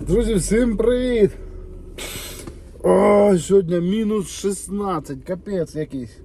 Друзі, всім привіт! О, сьогодні мінус 16, капець якийсь.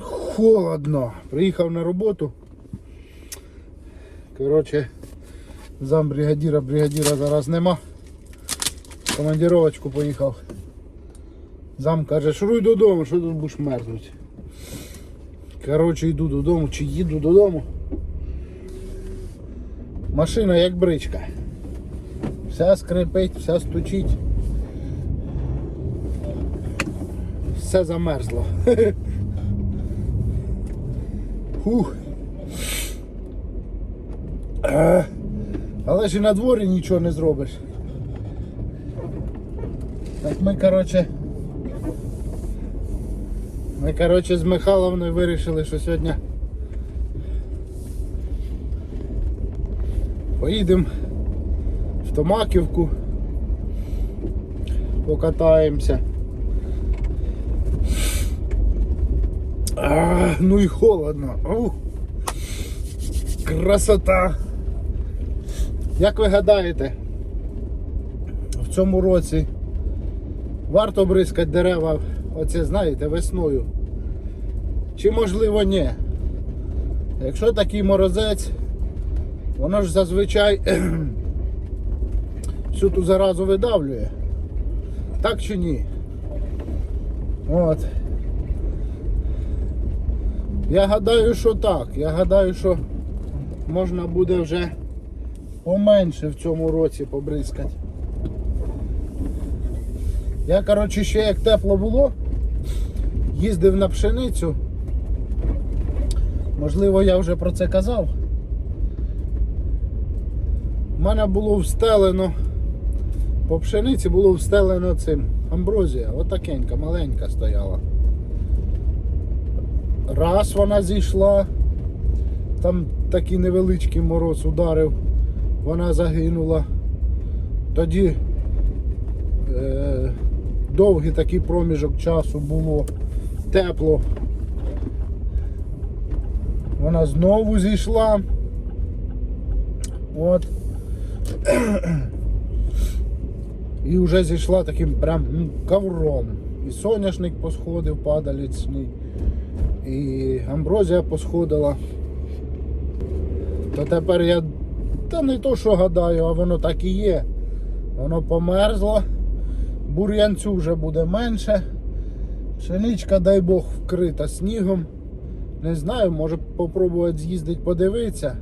Холодно. Приїхав на роботу. Коротше, зам бригадіра, бригадіра зараз нема. Командировочку поїхав. Зам каже, шуруй додому, що тут будеш мерзнути. Коротше, йду додому, чи їду додому. Машина як бричка. Вся скрипить, вся стучить. Все замерзло. Фух. Але ж і на дворі нічого не зробиш. Так ми, коротше. Ми, коротше, з Михайловною вирішили, що сьогодні поїдемо в Томаківку, покатаємося. А, ну і холодно. Ух. Красота. Як ви гадаєте, в цьому році варто бризкати дерева, оце знаєте, весною? Чи можливо ні? Якщо такий морозець, воно ж зазвичай всю ту заразу видавлює. Так чи ні? От. Я гадаю, що так. Я гадаю, що можна буде вже поменше в цьому році побризкати. Я, коротше, ще як тепло було, їздив на пшеницю. Можливо, я вже про це казав. У мене було встелено, по пшениці було встелено цим амброзія, отакенька, маленька стояла. Раз вона зійшла, там такий невеличкий мороз ударив, вона загинула. Тоді е, довгий такий проміжок часу було тепло. Вона знову зійшла. От. І вже зійшла таким прям ковром. І соняшник посходив, падалічний, і амброзія посходила. То тепер я та не то, що гадаю, а воно так і є. Воно померзло, бур'янцю вже буде менше. Пшеничка, дай Бог, вкрита снігом. Не знаю, може попробувати з'їздити подивитися.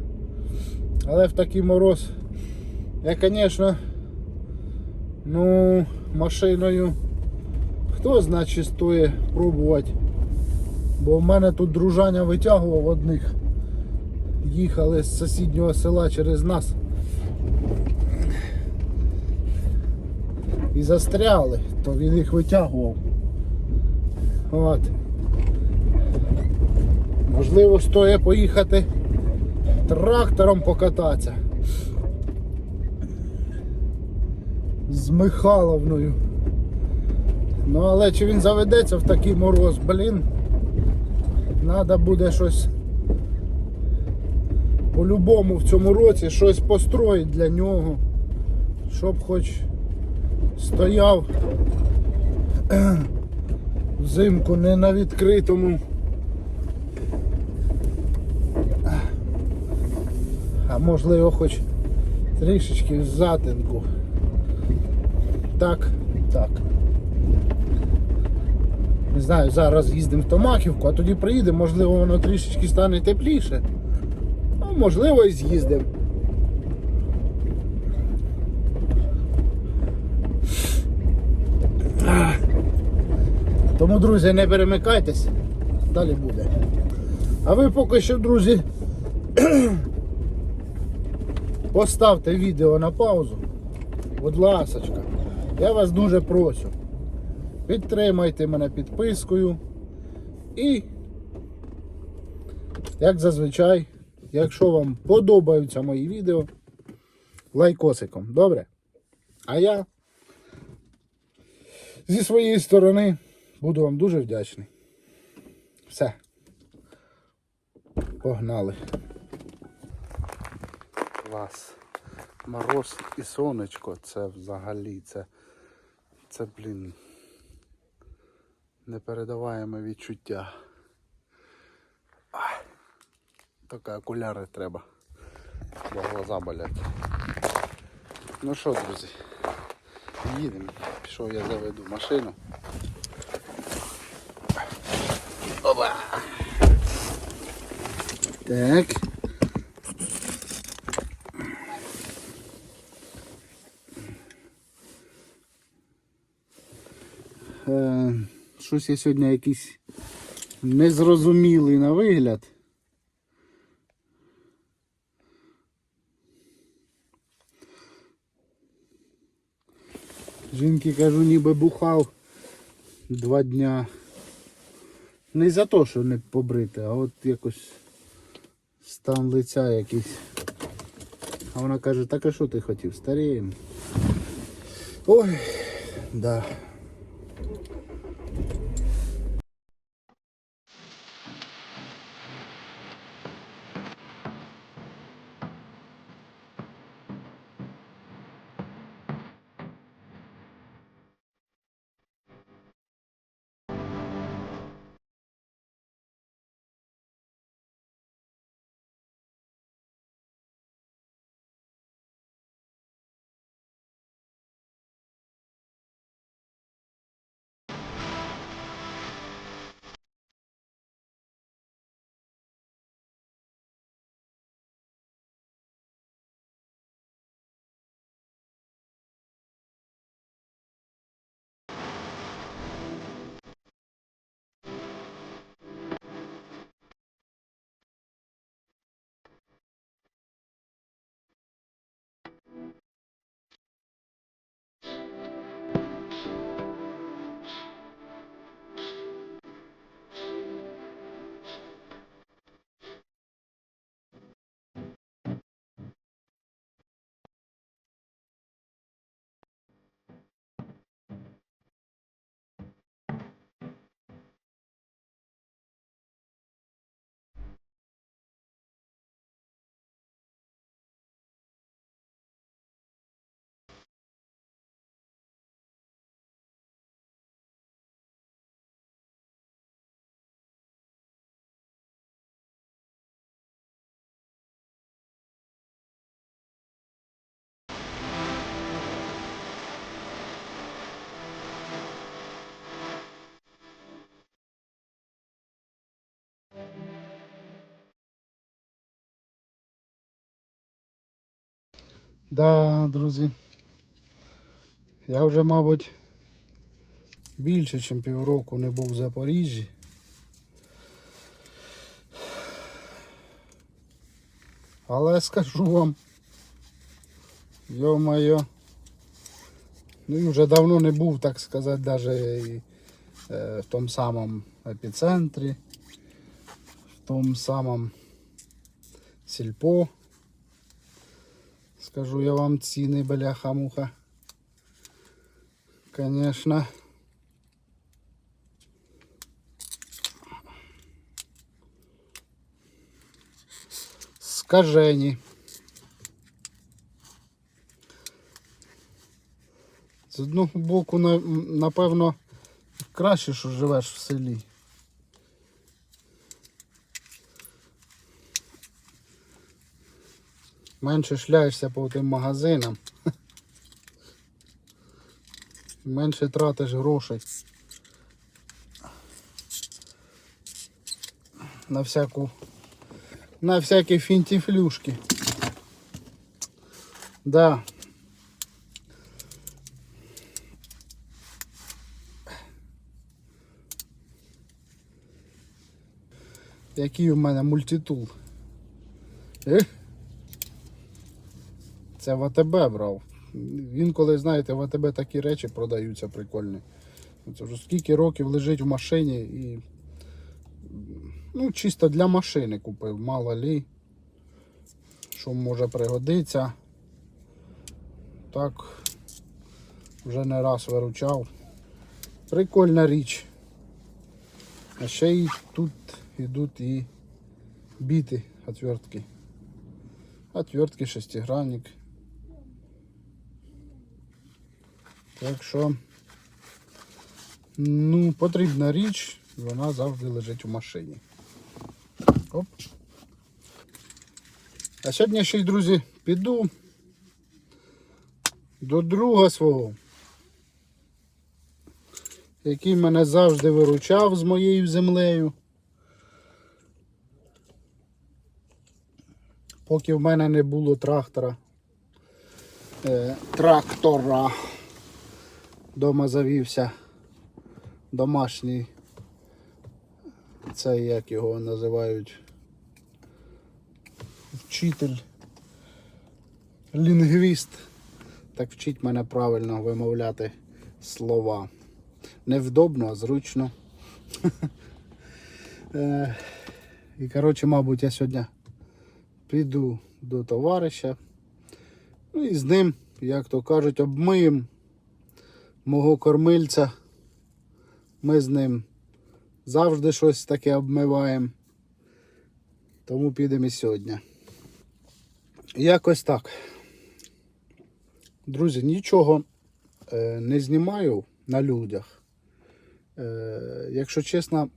Але в такий мороз я, звісно, ну, машиною хто значить стоїть пробувати. Бо в мене тут дружання витягував одних. Їхали з сусіднього села через нас. І застряли, то він їх витягував. От. Можливо, стоїть поїхати трактором покататися. З Михайловною. Ну але чи він заведеться в такий мороз, блін. Треба буде щось по-любому в цьому році щось построїти для нього. Щоб хоч стояв взимку не на відкритому. А можливо хоч трішечки в затинку. Так, так. Не знаю, зараз їздимо в Томаківку, а тоді приїдемо, можливо, воно трішечки стане тепліше. Ну, можливо, і з'їздимо. Тому, друзі, не перемикайтесь, далі буде. А ви поки що, друзі, поставте відео на паузу. Будь ласочка, я вас дуже прошу. Підтримайте мене підпискою. І, як зазвичай, якщо вам подобаються мої відео, лайкосиком. Добре? А я зі своєї сторони буду вам дуже вдячний. Все. Погнали. Клас. Мороз і сонечко, це взагалі, це, це блін, непередаваєме відчуття. Тільки окуляри треба, бо глаза болять. Ну що, друзі, їдемо. Пішов я заведу машину. Опа! Так. Е, щось я сьогодні якийсь незрозумілий на вигляд. Жінки кажу, ніби бухав два дня. Не за те, що не побрити, а от якось стан лиця якийсь. А вона каже, так а що ти хотів? Старіємо. Ой, да. Да, друзі. Я вже, мабуть, більше, ніж півроку не був в Запоріжжі. Але скажу вам, йо-моє, ну і вже давно не був, так сказати, навіть і, е, в тому самому епіцентрі, в тому самому сільпо. Скажу я вам ціни, бляха-муха. Конечно. Скажені. З одного боку, напевно, краще, що живеш в селі. Менше шляєшся по тим магазинам. Менше тратиш грошей. На всяку. На всякі фінтіфлюшки. Да. Який у мене мультитул. Ех. Це в АТБ брав. Він коли, знаєте, в АТБ такі речі продаються прикольні. Це вже скільки років лежить в машині і. Ну, чисто для машини купив, мало лі. Що може пригодиться. Так, вже не раз виручав. Прикольна річ. А ще й тут йдуть і біти отвертки. Отвертки шестигранник. Так що, ну, потрібна річ, вона завжди лежить у машині. Оп. А сьогодні ще й, друзі, піду до друга свого, який мене завжди виручав з моєю землею. Поки в мене не було трактора. Е, трактора. Дома завівся домашній. Це як його називають. Вчитель. Лінгвіст. Так вчить мене правильно вимовляти слова. Невдобно, а зручно. Е, І коротше, мабуть, я сьогодні піду до товариша. Ну і з ним, як то кажуть, обмиємо мого кормильця. Ми з ним завжди щось таке обмиваємо. Тому підемо і сьогодні. Якось так. Друзі, нічого е, не знімаю на людях. Е, якщо чесно,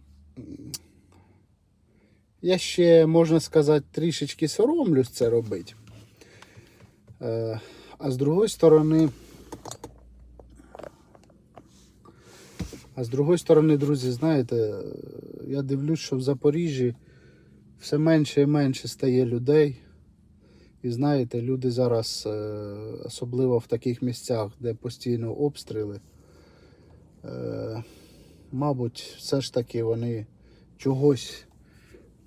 я ще, можна сказати, трішечки соромлюсь це робити. Е, а з другої сторони, а з другої сторони, друзі, знаєте, я дивлюсь, що в Запоріжжі все менше і менше стає людей. І знаєте, люди зараз, е, особливо в таких місцях, де постійно обстріли, е, мабуть, все ж таки вони чогось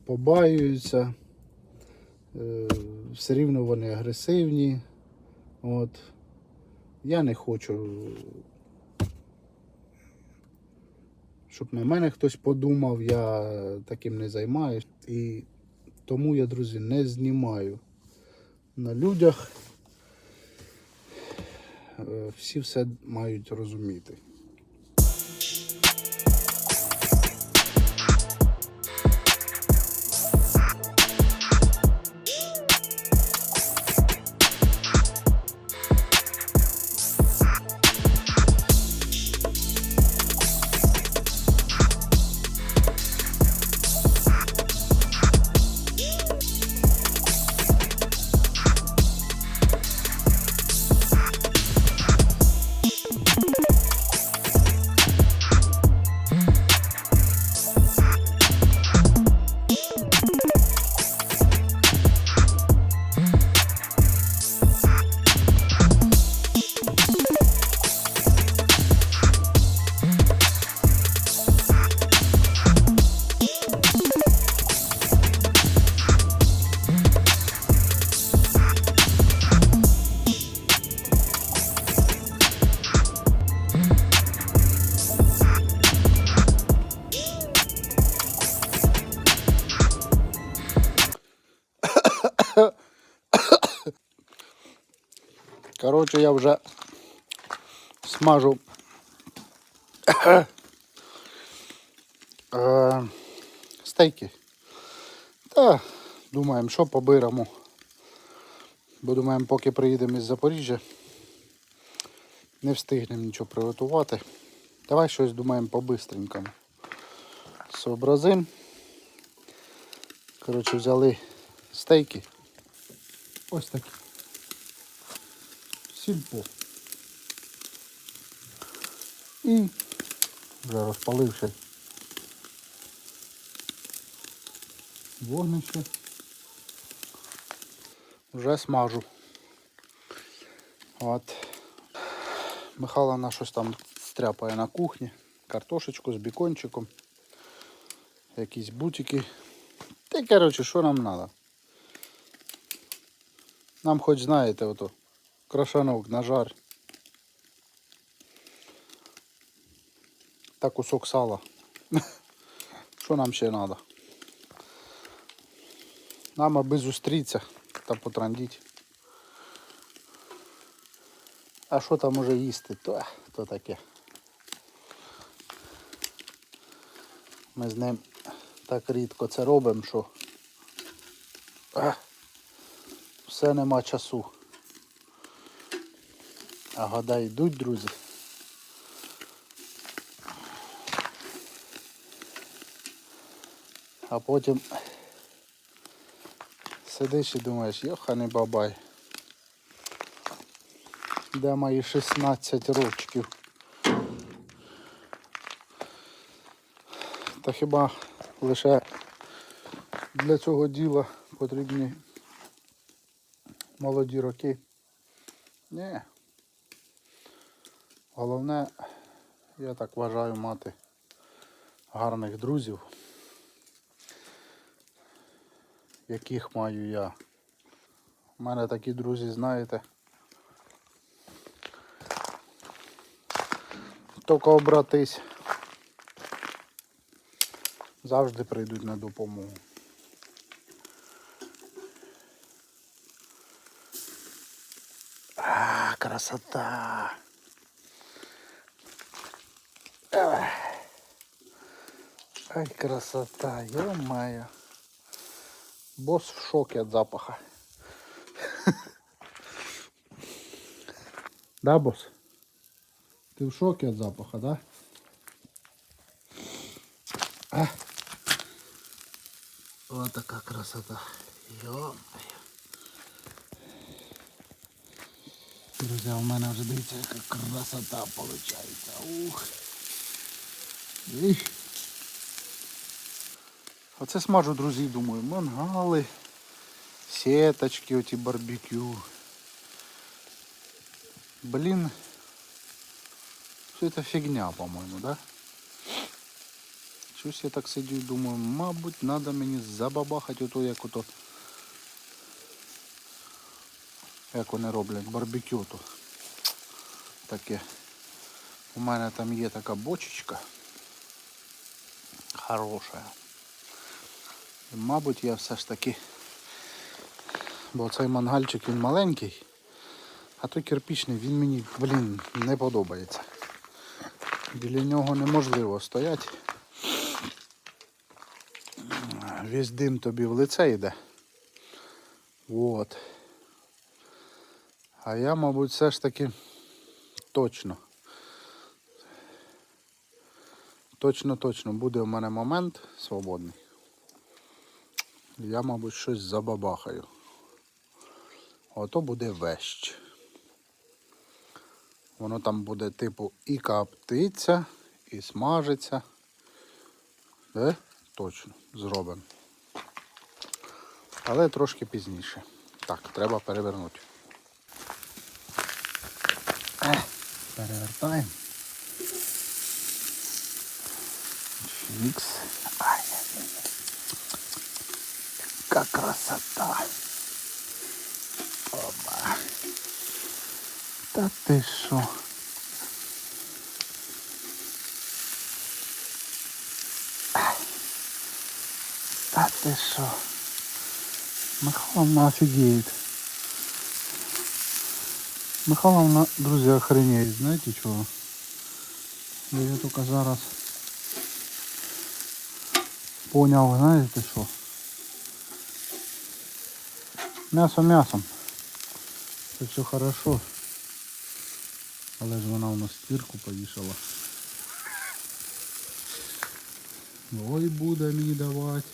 побаюються, е, все рівно вони агресивні. От. Я не хочу, щоб на мене хтось подумав, я таким не займаюсь. І тому я, друзі, не знімаю на людях. Е, Всі все мають розуміти. Коротше, я вже смажу е, стейки. Та думаємо, що поберемо. Бо думаємо, поки приїдемо із Запоріжжя, не встигнемо нічого приготувати. Давай щось думаємо по-бистренькому. Сообразим. Коротше, взяли стейки. Ось такі. Сільпо. І вже розпаливши вогнище. Вже смажу. От. Михайло на щось там стряпає на кухні. Картошечку з бікончиком. Якісь бутики. Та коротше, що нам треба? Нам хоч знаєте, ото крашанок на жарь. Та кусок сала. Що нам ще треба? Нам аби зустрітися та потрандіть. А що там може їсти, то, то таке. Ми з ним так рідко це робимо, що все нема часу. А года йдуть, друзі. А потім сидиш і думаєш, йоханий бабай. Де мої 16 років? Та хіба лише для цього діла потрібні молоді роки? Ні. Головне, я так вважаю, мати гарних друзів, яких маю я. У мене такі друзі, знаєте. Тільки обратись. Завжди прийдуть на допомогу. А, красота. Ай, красота, ё-моё. Босс в шоке от запаха. Да, босс? Ты в шоке от запаха, да? А? Вот такая красота. Ё-моё. Друзі, у мене вже дивіться, яка красота виходить. Ух. Іх. Оце смажу, друзі, думаю, мангали, сеточки, оті барбекю. Блін. Все це фігня, по-моєму, да? Щось я так сидю і думаю, мабуть, треба мені забабахати ото як ото. Як вони роблять, барбекю то. Таке. У мене там є така бочечка. Хороша. Мабуть, я все ж таки. Бо цей мангальчик він маленький, а той кирпічний він мені, блін, не подобається. Біля нього неможливо стояти. Весь дим тобі в лице йде. Вот. А я, мабуть, все ж таки точно. Точно, точно буде в мене момент свободний. Я, мабуть, щось забабахаю. Ото буде вещ. Воно там буде типу і коптиться, і смажиться. Е? Точно, зробимо. Але трошки пізніше. Так, треба перевернути. Е, Перевертаємо. Фікс. Красота. Опа. Та ти що? Ай. Та ти що? Михайловна офігеет. Михайловна, друзі, охренеет. Знаєте чого? Я її тільки зараз поняв, знаєте що? М'ясо м'ясом. Це все хорошо. Але ж вона у нас стірку повішала. Ой, буде мені давати.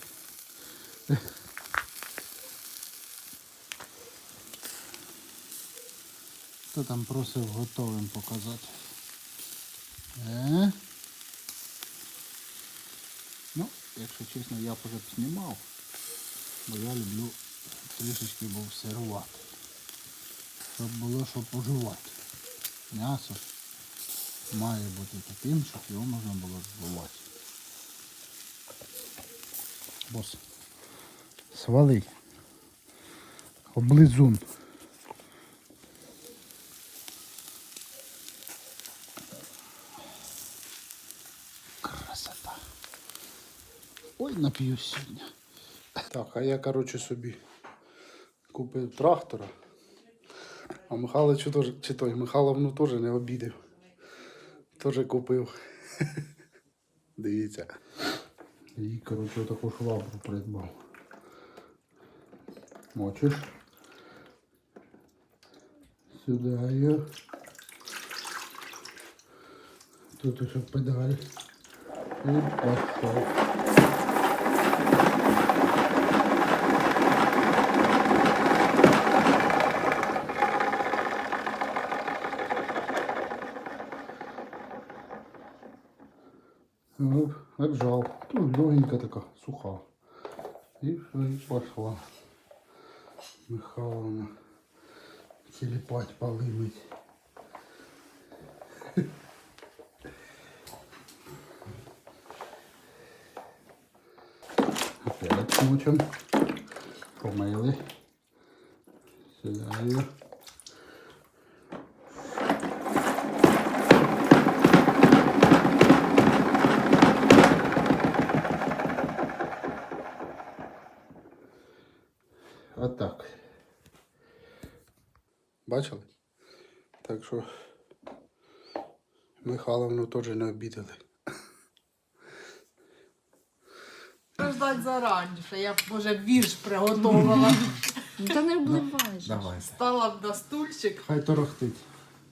Хто там просив готовим показати? Е? Ну, якщо чесно, я вже б знімав, бо я люблю трішечки був сирувати. Щоб було що пожувати. М'ясо має бути таким, щоб його можна було збивати. Бос. Свали. Облизун. Красота. Ой, нап'юсь сьогодні. Так, а я, коротше, собі купив трактора. А Михайловичу теж, чи той, Михайловну теж не обідав. Теж купив. Дивіться. І, коротше, таку швабру придбав. Мочиш. Сюда ее. Тут еще педаль. И пошел. Ну, отжал. Ну, легенькая такая, суха. И все, и пошла. Михайловна телепать, полы мыть. Опять мочим. Помыли. Сюда Отак. Бачили? Так що Михайловну теж не обідали. Ждать зараніше, я б може вірш приготувала. Ну, Та не вбливай. Давай. Стала б на стульчик. Хай торохтить.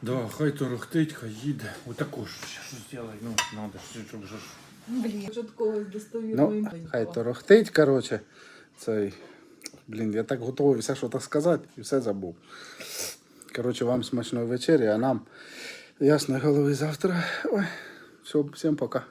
Да, хай торохтить, хай їде. Отаку ж що зробай, ну, надо ж, щоб же ж. Блін, що такого достовірного Ну, хай торохтить, коротше. Цей. Блін, я так готувався, що так сказати, і все забув. Коротше, вам смачної вечері, а нам ясної голови завтра. Ой, все, всім пока.